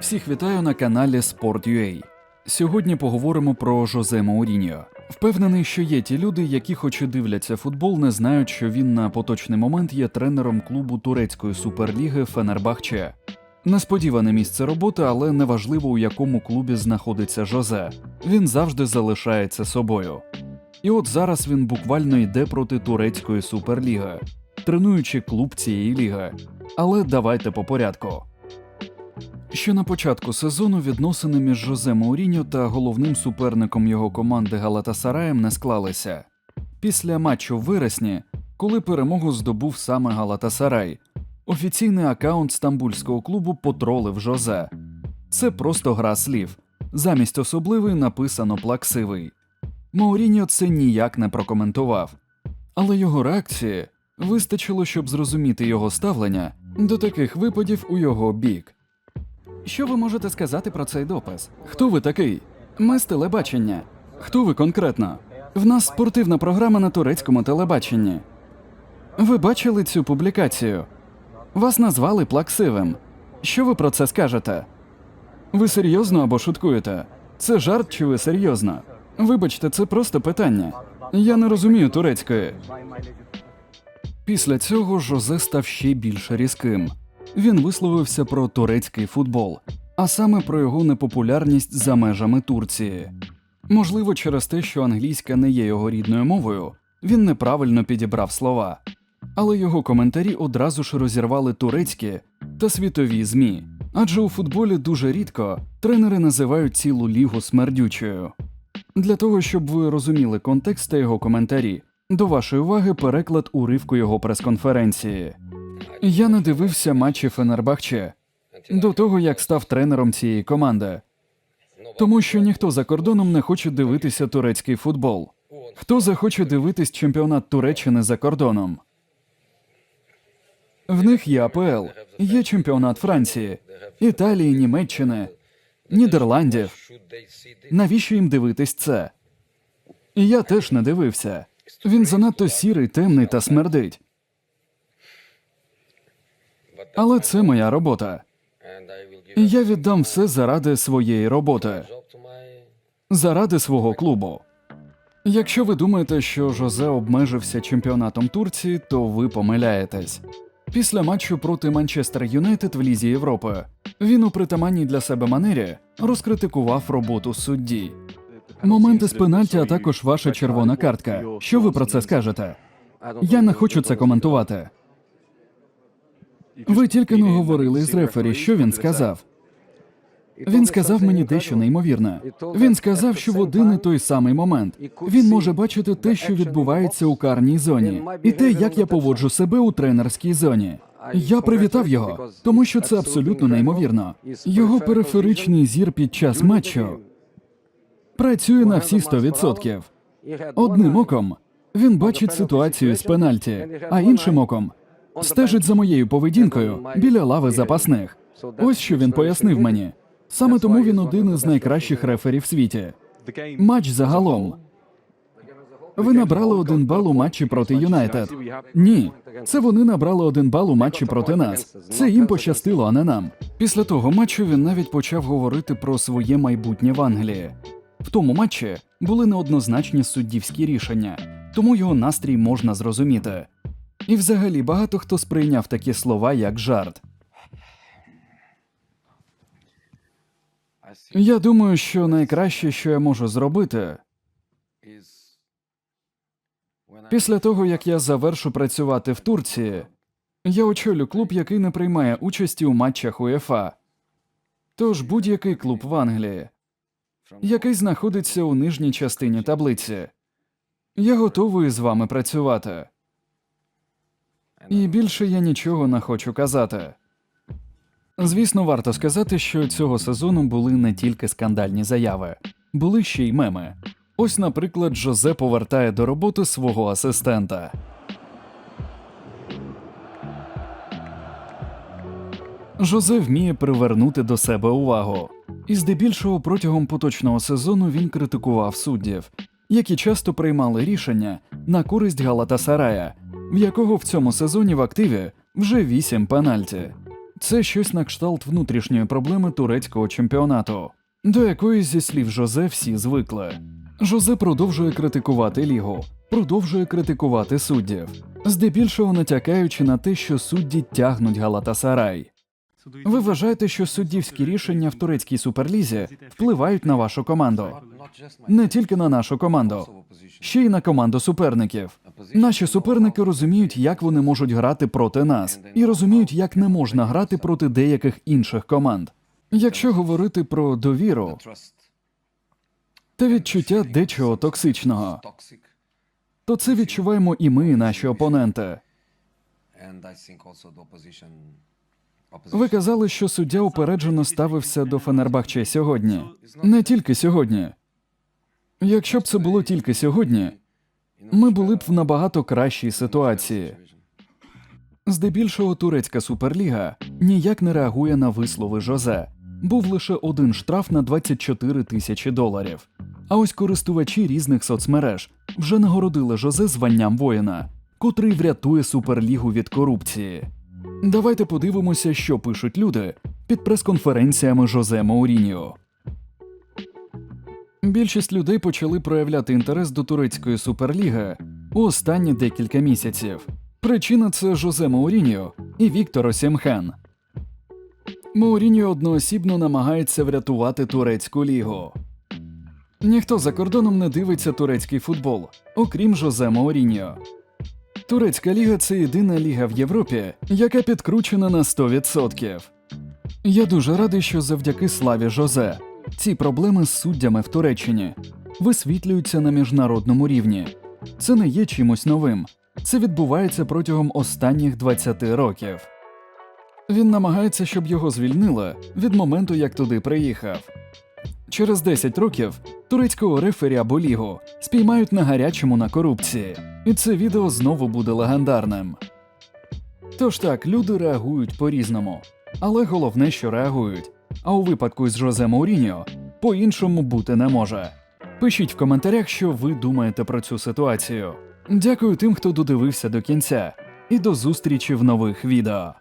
Всіх вітаю на каналі Sport.ua. Сьогодні поговоримо про Жозе Мауріньо. Впевнений, що є ті люди, які, хоч і дивляться футбол, не знають, що він на поточний момент є тренером клубу турецької суперліги Фенербахче. Несподіване місце роботи, але неважливо у якому клубі знаходиться Жозе. Він завжди залишається собою. І от зараз він буквально йде проти турецької суперліги, тренуючи клуб цієї ліги. Але давайте по порядку. Ще на початку сезону відносини між Жозе Мауріньо та головним суперником його команди Галатасараєм не склалися. Після матчу в вересні, коли перемогу здобув саме Галатасарай, офіційний акаунт стамбульського клубу потролив Жозе. Це просто гра слів. Замість особливий написано плаксивий. Мауріньо це ніяк не прокоментував, але його реакції вистачило, щоб зрозуміти його ставлення до таких випадів у його бік. Що ви можете сказати про цей допис? Хто ви такий? Ми з телебачення. Хто ви конкретно? В нас спортивна програма на турецькому телебаченні. Ви бачили цю публікацію? Вас назвали плаксивим. Що ви про це скажете? Ви серйозно або шуткуєте? Це жарт чи ви серйозно? Вибачте, це просто питання. Я не розумію турецької. Після цього Жозе став ще більш різким. Він висловився про турецький футбол, а саме про його непопулярність за межами Турції. Можливо, через те, що англійська не є його рідною мовою, він неправильно підібрав слова. Але його коментарі одразу ж розірвали турецькі та світові ЗМІ. Адже у футболі дуже рідко тренери називають цілу лігу смердючою. Для того, щоб ви розуміли контекст та його коментарі, до вашої уваги переклад уривку його прес-конференції. Я не дивився матчі Фенербахче до того, як став тренером цієї команди, тому що ніхто за кордоном не хоче дивитися турецький футбол. Хто захоче дивитись чемпіонат Туреччини за кордоном? В них є АПЛ, є чемпіонат Франції, Італії, Німеччини, Нідерландів. Навіщо їм дивитись це? Я теж не дивився. Він занадто сірий, темний та смердить. Але це моя робота. Я віддам все заради своєї роботи, заради свого клубу. Якщо ви думаєте, що Жозе обмежився чемпіонатом Турції, то ви помиляєтесь. Після матчу проти Манчестер Юнайтед в Лізі Європи він у притаманній для себе манері розкритикував роботу судді. Моменти з пенальті, а також ваша червона картка. Що ви про це скажете? Я не хочу це коментувати. Ви тільки не говорили з рефері, що він сказав. Він сказав мені дещо неймовірне. Він сказав, що в один і той самий момент він може бачити те, що відбувається у карній зоні, і те, як я поводжу себе у тренерській зоні. Я привітав його, тому що це абсолютно неймовірно. Його периферичний зір під час матчу працює на всі 100%. Одним оком він бачить ситуацію з пенальті, а іншим оком стежить за моєю поведінкою біля лави запасних. Ось що він пояснив мені. Саме тому він один із найкращих реферів в світі. Матч загалом. Ви набрали один бал у матчі проти Юнайтед. Ні, це вони набрали один бал у матчі проти нас. Це їм пощастило, а не нам. Після того матчу він навіть почав говорити про своє майбутнє в Англії. В тому матчі були неоднозначні суддівські рішення, тому його настрій можна зрозуміти. І взагалі багато хто сприйняв такі слова як жарт. Я думаю, що найкраще, що я можу зробити, після того як я завершу працювати в Турції, я очолю клуб, який не приймає участі у матчах УЄФА. Тож будь-який клуб в Англії, який знаходиться у нижній частині таблиці. Я готовий з вами працювати. І більше я нічого не хочу казати. Звісно, варто сказати, що цього сезону були не тільки скандальні заяви, були ще й меми. Ось, наприклад, Жозе повертає до роботи свого асистента. Жозе вміє привернути до себе увагу. І здебільшого протягом поточного сезону він критикував суддів, які часто приймали рішення на користь Галатасарая, в якого в цьому сезоні в активі вже вісім пенальті. Це щось на кшталт внутрішньої проблеми турецького чемпіонату, до якої, зі слів Жозе, всі звикли. Жозе продовжує критикувати лігу, продовжує критикувати суддів, здебільшого натякаючи на те, що судді тягнуть Галатасарай. Ви вважаєте, що суддівські рішення в турецькій суперлізі впливають на вашу команду? Не тільки на нашу команду, ще й на команду суперників. Наші суперники розуміють, як вони можуть грати проти нас, і розуміють, як не можна грати проти деяких інших команд. Якщо говорити про довіру та відчуття дечого токсичного, то це відчуваємо і ми, і наші опоненти. Ви казали, що суддя упереджено ставився до Фенербахче сьогодні. Не тільки сьогодні. Якщо б це було тільки сьогодні, ми були б в набагато кращій ситуації. Здебільшого турецька суперліга ніяк не реагує на вислови Жозе. Був лише один штраф на 24 тисячі доларів. А ось користувачі різних соцмереж вже нагородили Жозе званням воїна, котрий врятує суперлігу від корупції. Давайте подивимося, що пишуть люди під прес-конференціями Жозе Мауріньо. Більшість людей почали проявляти інтерес до турецької суперліги у останні декілька місяців. Причина це Жозе Мауріньо і Віктор Осімхен. Мауріньо одноосібно намагається врятувати турецьку лігу. Ніхто за кордоном не дивиться турецький футбол, окрім Жозе Мауріньо. Турецька ліга це єдина ліга в Європі, яка підкручена на 100%. Я дуже радий, що завдяки славі Жозе ці проблеми з суддями в Туреччині висвітлюються на міжнародному рівні. Це не є чимось новим. Це відбувається протягом останніх 20 років. Він намагається, щоб його звільнили від моменту, як туди приїхав. Через 10 років турецького рефері або лігу спіймають на гарячому на корупції, і це відео знову буде легендарним. Тож так, люди реагують по-різному, але головне, що реагують. А у випадку із Жозе Мауріньо по-іншому бути не може. Пишіть в коментарях, що ви думаєте про цю ситуацію. Дякую тим, хто додивився до кінця, і до зустрічі в нових відео.